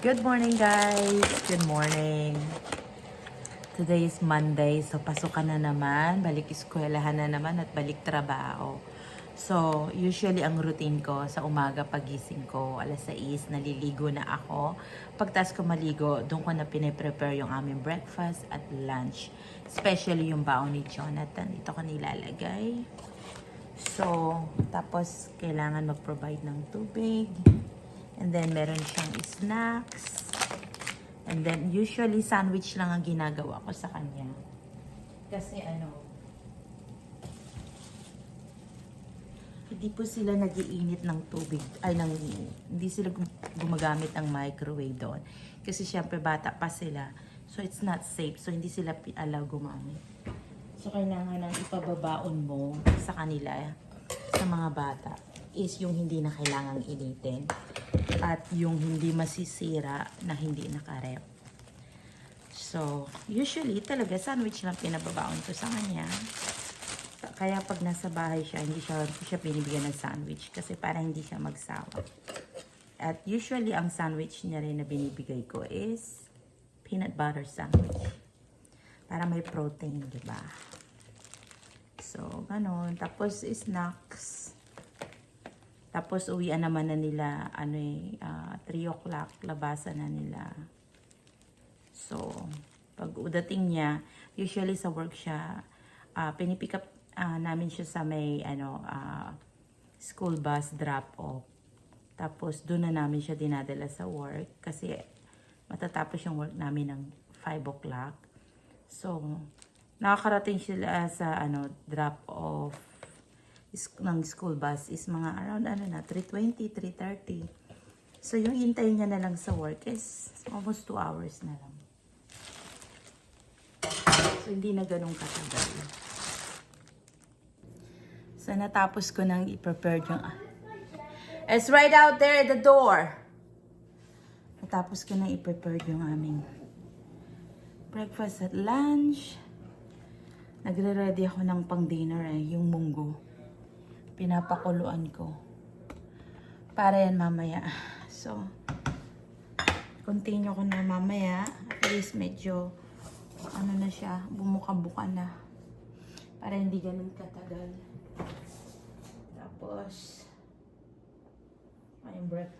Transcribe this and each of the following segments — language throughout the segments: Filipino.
Good morning, guys. Good morning. Today is Monday, so pasukan na naman, balik eskwelahan na naman at balik trabaho. So, usually ang routine ko sa umaga pagising ko, alas 6, naliligo na ako. Pagtas ko maligo, doon ko na piniprepare yung aming breakfast at lunch. Especially yung baon ni Jonathan. Ito ko nilalagay. So, tapos kailangan mag-provide ng tubig. And then, meron siyang snacks. And then, usually, sandwich lang ang ginagawa ko sa kanya. Kasi ano, hindi po sila nagiinit ng tubig, ay, ng, hindi sila gum- gumagamit ng microwave doon. Kasi syempre, bata pa sila. So, it's not safe. So, hindi sila allow gumamit. So, kailangan ng ipababaon mo sa kanila, sa mga bata, is yung hindi na kailangang initin. At yung hindi masisira na hindi nakarep. So, usually talaga sandwich lang pinababaon ko sa kanya. Kaya pag nasa bahay siya, hindi siya, hindi siya binibigyan ng sandwich kasi para hindi siya magsawa. At usually, ang sandwich niya rin na binibigay ko is peanut butter sandwich. Para may protein, di ba? So, ganun. Tapos, snacks. Tapos, uwian naman na nila, ano eh, ah, 3 o'clock, labasan na nila. So, pag udating niya, usually sa work siya, ah, pinipick up ah, namin siya sa may, ano, ah, school bus drop-off. Tapos, doon na namin siya dinadala sa work kasi matatapos yung work namin ng 5 o'clock. So, nakakarating sila sa, ano, drop-off ng school bus is mga around, ano na, 3.20, 3.30. So, yung hintay niya na lang sa work is almost 2 hours na lang. So, hindi na ganun katagal. So, natapos ko nang i-prepare yung... It's right out there at the door. Natapos ko nang i-prepare yung aming breakfast at lunch. Nagre-ready ako ng pang-dinner eh, yung munggo. Pinapakuluan ko. Para yan mamaya. So, continue ko na mamaya. At least medyo, ano na siya, bumuka-buka na. Para hindi ganun katagal. Tapos, ay break.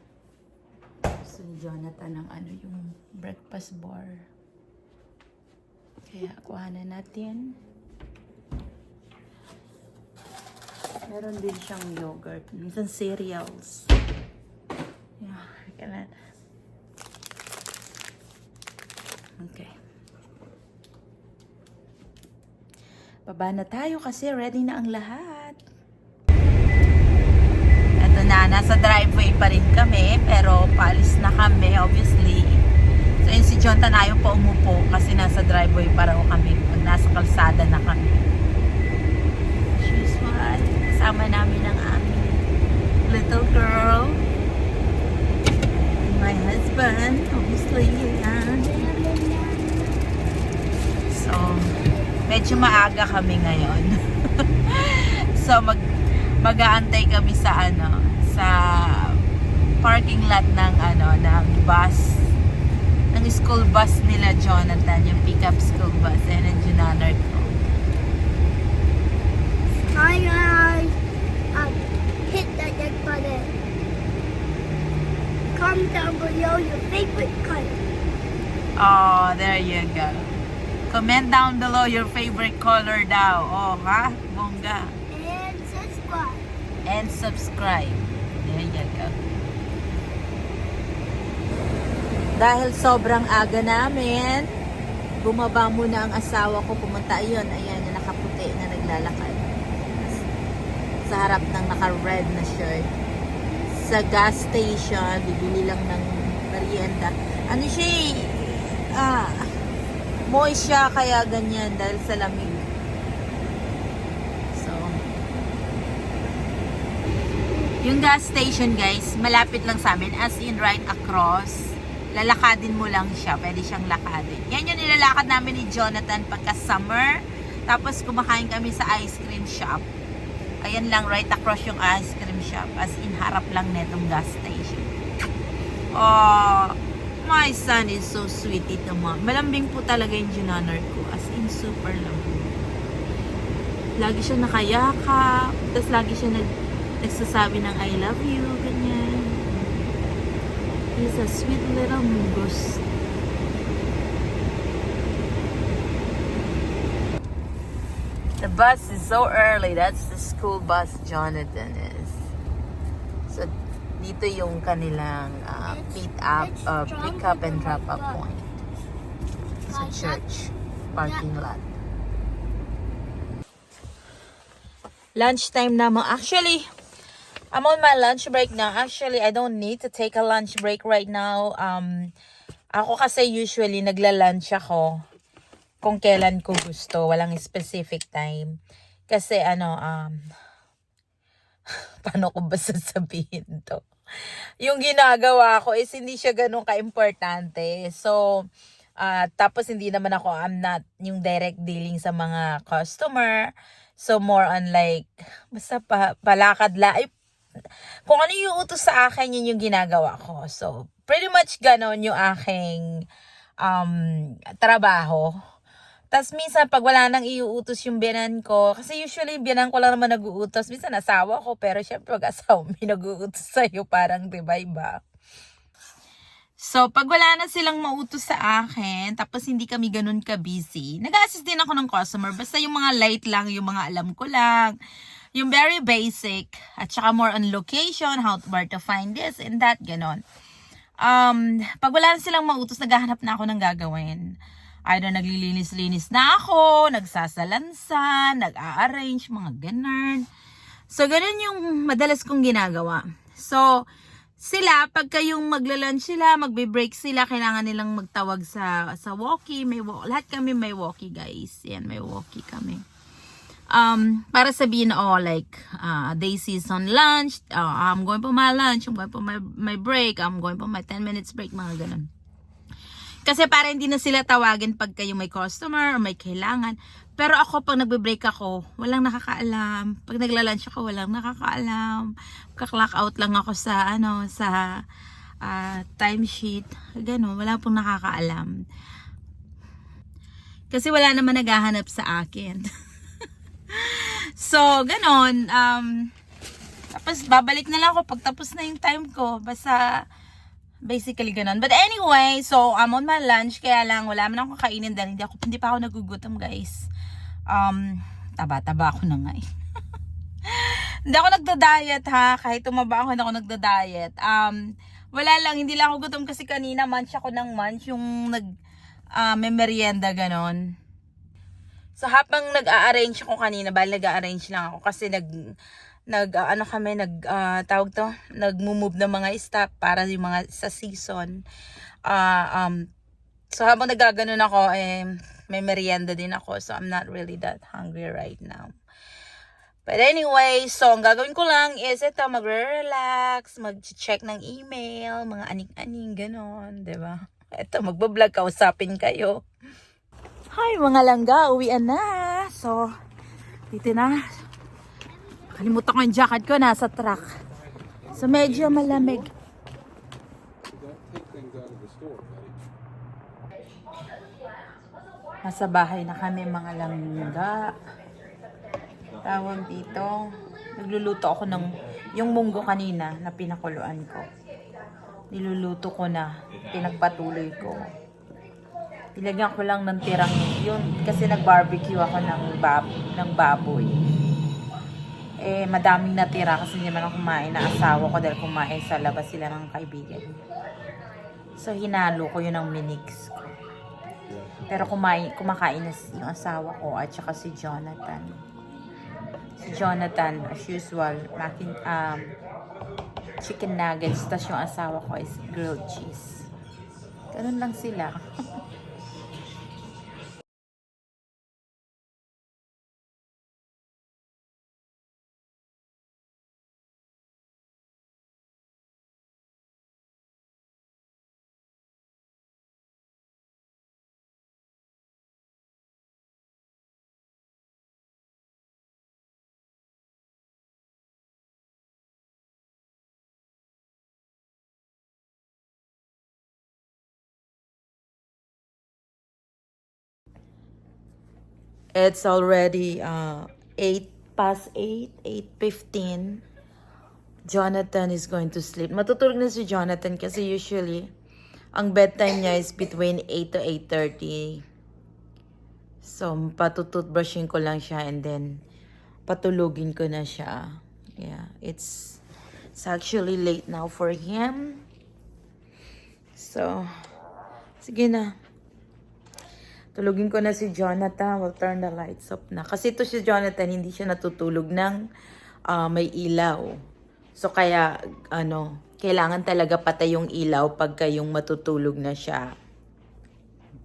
Gusto ni Jonathan ng ano yung breakfast bar. Kaya kuha na natin. Meron din siyang yogurt. Minsan cereals. Yeah, ganun. Okay. Baba na tayo kasi ready na ang lahat. Eto na, nasa driveway pa rin kami, pero paalis na kami, obviously. So yun si John Tanayo pa umupo kasi nasa driveway pa raw kami. Pag nasa kalsada na kami. Kasama namin ang aming little girl. And my husband, obviously. Yan. So, medyo maaga kami ngayon. so, mag mag-aantay kami sa ano, sa parking lot ng ano, ng bus ng school bus nila Jonathan, yung pickup school bus. Ayan ang Junanard ko. Hi guys! Um, hit that like button. Comment down below your favorite color. Oh, there you go. Comment down below your favorite color daw. Oh, ha? Bongga. And subscribe. And subscribe. There you go. Dahil sobrang aga namin, bumaba muna ang asawa ko. Pumunta yun. Ayan, yung nakaputi na naglalakad. Sa harap ng naka-red na shirt. Sa gas station, bibili lang ng merienda. Ano siya eh, ah, moist siya kaya ganyan dahil sa lamig. So, yung gas station guys, malapit lang sa amin as in right across. Lalakadin mo lang siya, pwede siyang lakadin. Yan yung nilalakad namin ni Jonathan pagka summer. Tapos kumakain kami sa ice cream shop. Ayan lang, right across yung ice cream shop. As in, harap lang netong gas station. Oh, my son is so sweet ito mo. Malambing po talaga yung ginanor ko. As in, super lambing. Lagi siya nakayakap. Tapos lagi siya nag, nagsasabi ng I love you. Ganyan. He's a sweet little mungus. The bus is so early. That's the school bus Jonathan is. So, dito yung kanilang uh, pick up, uh, pick up and drop up point. Sa church parking lot. Lunchtime na mo. Actually, I'm on my lunch break now. Actually, I don't need to take a lunch break right now. Um, ako kasi usually nagla-lunch ako kung kailan ko gusto. Walang specific time. Kasi ano, um, paano ko ba sasabihin to? Yung ginagawa ko is hindi siya ganun ka-importante. So, ah, tapos hindi naman ako, I'm not yung direct dealing sa mga customer. So, more on like, basta pa, palakad la. Ay, kung ano yung utos sa akin, yun yung ginagawa ko. So, pretty much ganon yung aking um, trabaho. Tapos minsan pag wala nang iuutos yung biyanan ko, kasi usually biyanan ko lang naman nag-uutos. Minsan asawa ko, pero syempre pag asawa yung nag-uutos sa'yo, parang diba iba. So, pag wala na silang mautos sa akin, tapos hindi kami ganun ka-busy, nag-assist din ako ng customer. Basta yung mga light lang, yung mga alam ko lang, yung very basic, at saka more on location, how where to find this and that, ganon. Um, pag wala na silang mautos, naghahanap na ako ng gagawin. Either naglilinis-linis na ako, nagsasalansan, nag-a-arrange, mga ganun. So, ganun yung madalas kong ginagawa. So, sila, pagka yung magla-lunch sila, magbe-break sila, kailangan nilang magtawag sa sa walkie. May lahat kami may walkie, guys. Yan, may walkie kami. Um, para sabihin, oh, like, uh, Daisy's on lunch, uh, I'm going for my lunch, I'm going for my, my break, I'm going for my 10 minutes break, mga ganun. Kasi para hindi na sila tawagin pag kayo may customer or may kailangan. Pero ako, pag nagbe-break ako, walang nakakaalam. Pag nagla-lunch ako, walang nakakaalam. Kak-clock out lang ako sa, ano, sa ah, timesheet. Ganun, wala pong nakakaalam. Kasi wala naman naghahanap sa akin. so, ganon. Um, tapos, babalik na lang ako pag tapos na yung time ko. Basta, Basically ganun. But anyway, so I'm on my lunch kaya lang wala man akong kakainin dahil hindi ako hindi pa ako nagugutom, guys. Um, taba-taba ako na nga eh. hindi ako nagda-diet ha, kahit tumaba ako hindi ako nagda-diet. Um, wala lang, hindi lang ako gutom kasi kanina munch ako ng munch yung nag uh, may merienda ganon. So habang nag-a-arrange ako kanina, bali nag-a-arrange lang ako kasi nag nag ah, ano kami nag ah, tawag to nagmo-move ng mga stock para yung mga sa season. Ah um so habang nagaganon ako eh may merienda din ako so I'm not really that hungry right now. But anyway, so ang gagawin ko lang is ito, magre-relax, mag-check ng email, mga aning-aning, ganon, ba? Ito, magbablog, kausapin kayo. Hi, mga langga, uwian na. So, dito na. Kalimutan ko yung jacket ko, nasa truck. So, medyo malamig. Nasa bahay na kami, mga langga. Tawag dito. Nagluluto ako ng, yung munggo kanina na pinakuluan ko. Niluluto ko na. Pinagpatuloy ko. Ilagyan ko lang ng tirang yun kasi nag-barbecue ako ng, bab, ng baboy eh madaming natira kasi hindi man ako kumain na asawa ko dahil kumain sa labas sila ng kaibigan. So hinalo ko yun ng minix ko. Pero kumain, kumakain na yung asawa ko at saka si Jonathan. Si Jonathan, as usual, makin, um, chicken nuggets. Tapos yung asawa ko is grilled cheese. Ganun lang sila. It's already uh, 8 past 8, 8.15. Jonathan is going to sleep. Matutulog na si Jonathan kasi usually, ang bedtime niya is between 8 to 8.30. So, patututbrushing ko lang siya and then patulugin ko na siya. Yeah, it's, it's actually late now for him. So, sige na. Tulugin ko na si Jonathan. We'll turn the lights off na. Kasi ito si Jonathan, hindi siya natutulog ng ah, may ilaw. So, kaya, ano, kailangan talaga patay yung ilaw pagka yung matutulog na siya.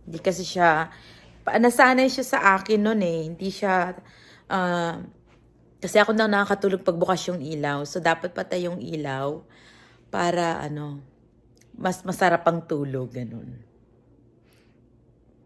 Hindi kasi siya, nasanay siya sa akin noon eh. Hindi siya, ah, kasi ako na nakakatulog pag bukas yung ilaw. So, dapat patay yung ilaw para, ano, mas masarap ang tulog, ganun.